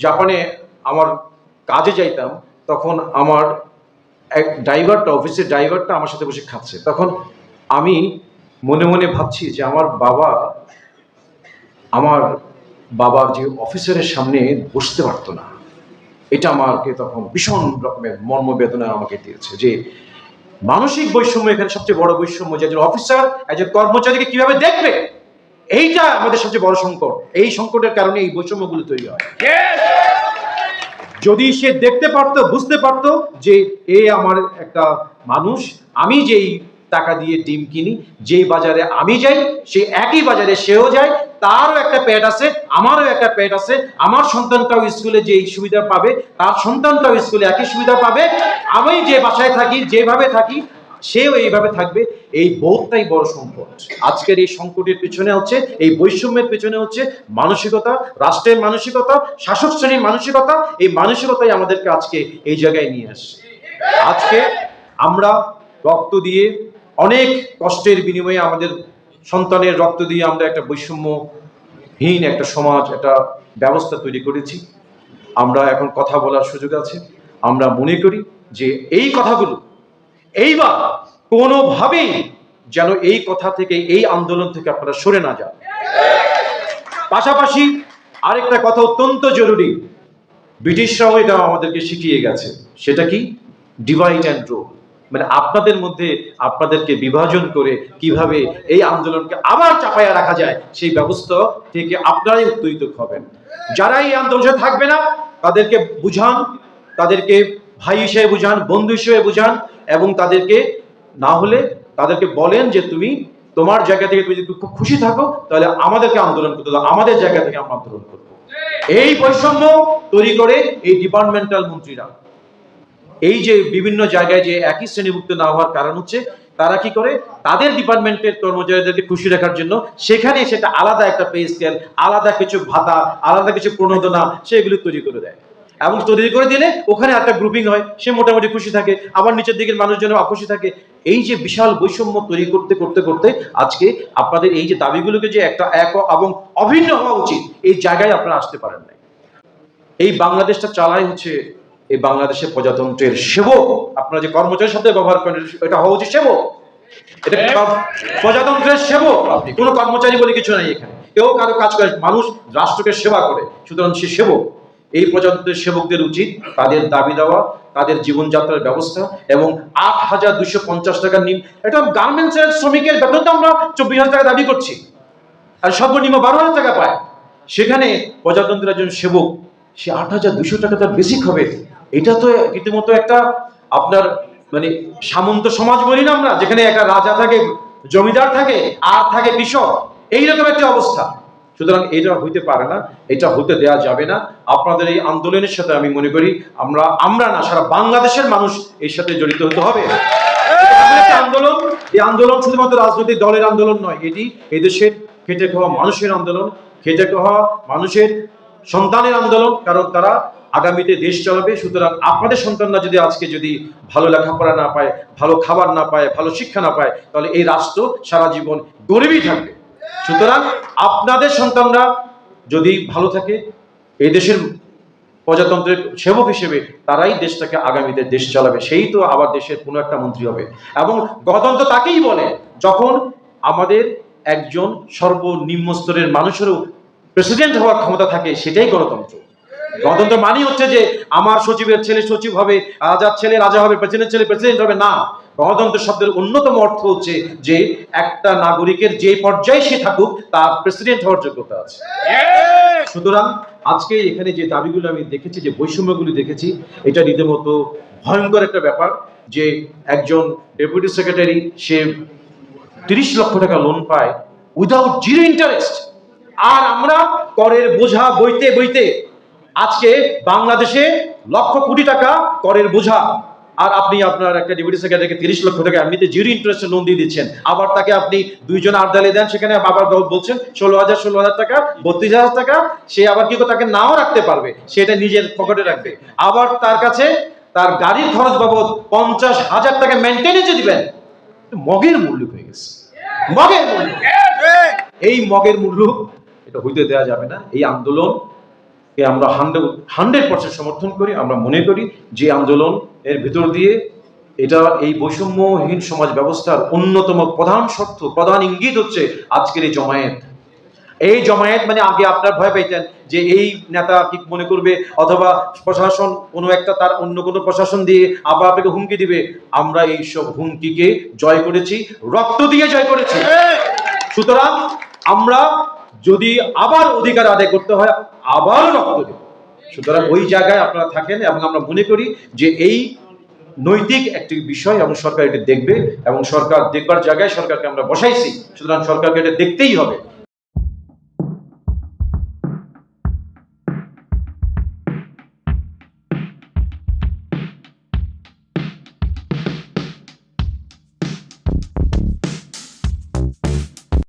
জাপানে আমার কাজে যাইতাম, তখন আমার এক ড্রাইভারটা অফিসের ড্রাইভারটা আমার সাথে বসে খাচ্ছে। তখন আমি মনে মনে ভাবছি যে আমার বাবা আমার বাবার যে অফিসারের সামনে বসতে পারতো না। এটা আমাকে তখন ভীষণ রকমের মর্মবেদনা আমাকে দিয়েছে যে মানসিক বৈষম্য এখানে সবচেয়ে বড় বৈষম্য যে একজন অফিসার একজন কর্মচারীকে কীভাবে দেখবে? এইটা আমাদের সবচেয়ে বড় সংকট। এই সংকটের কারণে এই বৈষম্যগুলো তৈরি হয়। যদি সে দেখতে পারতো বুঝতে পারতো যে এ আমার একটা মানুষ আমি যেই টাকা দিয়ে ডিম কিনি যেই বাজারে আমি যাই সেই একই বাজারে সেও যায় তারও একটা পেট আছে আমারও একটা পেট আছে আমার সন্তানটাও স্কুলে যেই সুবিধা পাবে তার সন্তানটাও স্কুলে একই সুবিধা পাবে আমি যে বাসায় থাকি যেভাবে থাকি সেও এইভাবে থাকবে এই বোধটাই বড় সংকট আজকের এই সংকটের পিছনে হচ্ছে, এই বৈষম্যের পিছনে হচ্ছে মানসিকতা, রাষ্ট্রের মানসিকতা, শাসক শ্রেণির মানসিকতা, এই মানসিকতাই আমাদেরকে আজকে এই জায়গায় নিয়ে আসছে। আজকে আমরা রক্ত দিয়ে, অনেক কষ্টের বিনিময়ে আমাদের সন্তানের রক্ত দিয়ে আমরা একটা বৈষম্যহীন একটা সমাজ, একটা ব্যবস্থা তৈরি করেছি। আমরা এখন কথা বলার সুযোগ আছে। আমরা মনে করি যে এই কথাগুলো এইবার কোনোভাবেই যেন এই কথা থেকে, এই আন্দোলন থেকে আপনারা সরে না যান। পাশাপাশি আরেকটা কথা অত্যন্ত জরুরি। ব্রিটিশরাও এটা আমাদেরকে শিখিয়ে গেছে। সেটা কি? ডিভাইড অ্যান্ড রুল মানে আপনাদের মধ্যে আপনাদেরকে বিভাজন করে কীভাবে এই আন্দোলনকে আবার চাপাইয়া রাখা যায়, সেই ব্যবস্থা থেকে আপনারাই উত্তরিত হবেন। যারা এই আন্দোলনে থাকবে না, তাদেরকে বুঝান, তাদেরকে ভাই হিসেবে বুঝান, বন্ধু হিসেবে বুঝান এবং তাদেরকে না হলে তাদেরকে বলেন যে তুমি তোমার জায়গা থেকে তুমি যদি খুব খুশি থাকো, তাহলে আমাদেরকে আন্দোলন করতে আমাদের জায়গা থেকে আমরা আন্দোলন করব। এই বৈষম্য তৈরি করে এই ডিপার্টমেন্টাল মন্ত্রীরা, এই যে বিভিন্ন জায়গায় যে একই শ্রেণীভুক্ত না হওয়ার কারণ হচ্ছে, তারা কি করে? তাদের ডিপার্টমেন্টের কর্মচারীদেরকে খুশি রাখার জন্য সেখানে সেটা আলাদা একটা পে স্কেল আলাদা কিছু ভাতা, আলাদা কিছু প্রণোদনা, সেগুলো তৈরি করে দেয়। এবং তৈরি করে দিলে ওখানে একটা গ্রুপিং হয় সে মোটামুটি খুশি থাকে আবার নিচের দিকের মানুষজন অখুশি থাকে। এই যে বিশাল বৈষম্য তৈরি করতে করতে করতে আজকে আপনাদের এই যে দাবিগুলোকে যে একটা এক এবং অভিন্ন হওয়া উচিত এই জায়গায় আপনারা আসতে পারেন নাই। এই বাংলাদেশটা চালাই হচ্ছে এই বাংলাদেশের প্রজাতন্ত্রের সেবক। আপনারা যে কর্মচারীর সাথে ব্যবহার করেন এটা হওয়া উচিত সেবক। এটা প্রজাতন্ত্রের সেবক আপনি। কোনো কর্মচারী বলে কিছু নাই এখানে। কেউ কারও কাজ করে মানুষ রাষ্ট্রকে সেবা করে সুতরাং সে সেবক। এই প্রজাতন্ত্রের সেবকদের উচিত তাদের দাবি দেওয়া, তাদের জীবনযাত্রার ব্যবস্থা এবং আট হাজার দুশো পঞ্চাশ টাকা নিম। এটা গার্মেন্টসের শ্রমিকের বেতন তো আমরা চব্বিশ হাজার টাকা দাবি করছি। আর সর্বনিম্ন বারো হাজার টাকা পায়। সেখানে প্রজাতন্ত্রের একজন সেবক, সে আট হাজার দুশো টাকা তার বেসিক হবে। এটা তো রীতিমতো একটা আপনার মানে সামন্ত সমাজ বলি না আমরা, যেখানে একটা রাজা থাকে, জমিদার থাকে, আর থাকে কৃষক। এইরকম একটা অবস্থা। সুতরাং এটা হইতে পারে না, এটা হতে দেয়া যাবে না। আপনাদের এই আন্দোলনের সাথে আমি মনে করি, আমরা আমরা না, সারা বাংলাদেশের মানুষ এর সাথে জড়িত হতে হবে। আন্দোলন, এই আন্দোলন শুধুমাত্র রাজনৈতিক দলের আন্দোলন নয়, এটি এদেশের খেটে খাওয়া মানুষের আন্দোলন, খেটে খাওয়া মানুষের সন্তানের আন্দোলন, কারণ তারা আগামীতে দেশ চালাবে। সুতরাং আপনাদের সন্তানরা যদি আজকে যদি ভালো লেখাপড়া না পায়, ভালো খাবার না পায়, ভালো শিক্ষা না পায়, তাহলে এই রাষ্ট্র সারা জীবন গরিবই থাকবে। সুতরাং আপনাদের সন্তানরা যদি ভালো থাকে, এই দেশের প্রজাতন্ত্রের সেবক হিসেবে তারাই দেশটাকে আগামীতে দেশ চালাবে। সেই তো আবার দেশের কোনো একটা মন্ত্রী হবে। এবং গণতন্ত্র তাকেই বলে, যখন আমাদের একজন সর্বনিম্ন স্তরের মানুষেরও প্রেসিডেন্ট হওয়ার ক্ষমতা থাকে, সেটাই গণতন্ত্র। গণতন্ত্র মানেই হচ্ছে যে, আমার সচিবের ছেলে সচিব হবে, রাজার ছেলে রাজা হবে প্রেসিডেন্ট ছেলে প্রেসিডেন্ট হবে। না গণতন্ত্র শব্দের অন্যতম অর্থ হচ্ছে যে একটা নাগরিকের যে পর্যায়ে সে থাকুক তার প্রেসিডেন্ট হওয়ার যোগ্যতা আছে। সুতরাং আজকে এখানে যে দাবিগুলো আমি দেখেছি যে বৈষম্যগুলি দেখেছি এটা রীতিমতো ভয়ঙ্কর একটা ব্যাপার যে একজন ডেপুটি সেক্রেটারি সে তিরিশ লক্ষ টাকা লোন পায় উইদাউট জিরো ইন্টারেস্ট আর আমরা করের বোঝা বইতে বইতে আজকে বাংলাদেশে লক্ষ কোটি টাকা করের বোঝা আর আপনি আপনার একটা ডেপুটি সেক্রেটারিকে তিরিশ লক্ষ টাকা এমনিতে জিরো ইন্টারেস্টে লোন দিয়ে দিচ্ছেন। আবার তাকে আপনি দুইজন আর্দালে দেন সেখানে আবার বলছেন ষোলো হাজার ষোলো হাজার টাকা বত্রিশ হাজার টাকা সে আবার কি তাকে নাও রাখতে পারবে? সেটা নিজের পকেটে রাখবে। আবার তার কাছে তার গাড়ির খরচ বাবদ পঞ্চাশ হাজার টাকা মেনটেনেন্সে দিবেন। মগের মূল্য হয়ে গেছে। মগের মূল্য। এই মগের মূল্য এটা হইতে দেওয়া যাবে না। এই আন্দোলন কে আমরা হান্ড্রেড পার্সেন্ট সমর্থন করি, আমরা মনে করি যে আন্দোলন এর ভিতর দিয়ে এটা এই বৈষম্যহীন সমাজ ব্যবস্থার অন্যতম প্রধান শর্ত, প্রধান ইঙ্গিত হচ্ছে আজকের এই জমায়েত। এই জমায়েত মানে আগে আপনার ভয় পাইতেন যে এই নেতা কি মনে করবে, অথবা প্রশাসন কোনো একটা তার অন্য কোনো প্রশাসন দিয়ে আবার আপনাকে হুমকি দিবে। আমরা এই সব হুমকিকে জয় করেছি, রক্ত দিয়ে জয় করেছি। সুতরাং আমরা যদি আবার অধিকার আদায় করতে হয় আবার রক্ত দেব সুতরাং ওই জায়গায় আপনারা থাকেন এবং আমরা মনে করি যে এই নৈতিক একটি বিষয় এবং সরকার এটা দেখবে এবং সরকার দেখবার জায়গায় সরকারকে আমরা বসাইছি। সুতরাং সরকারকে এটা দেখতেই হবে।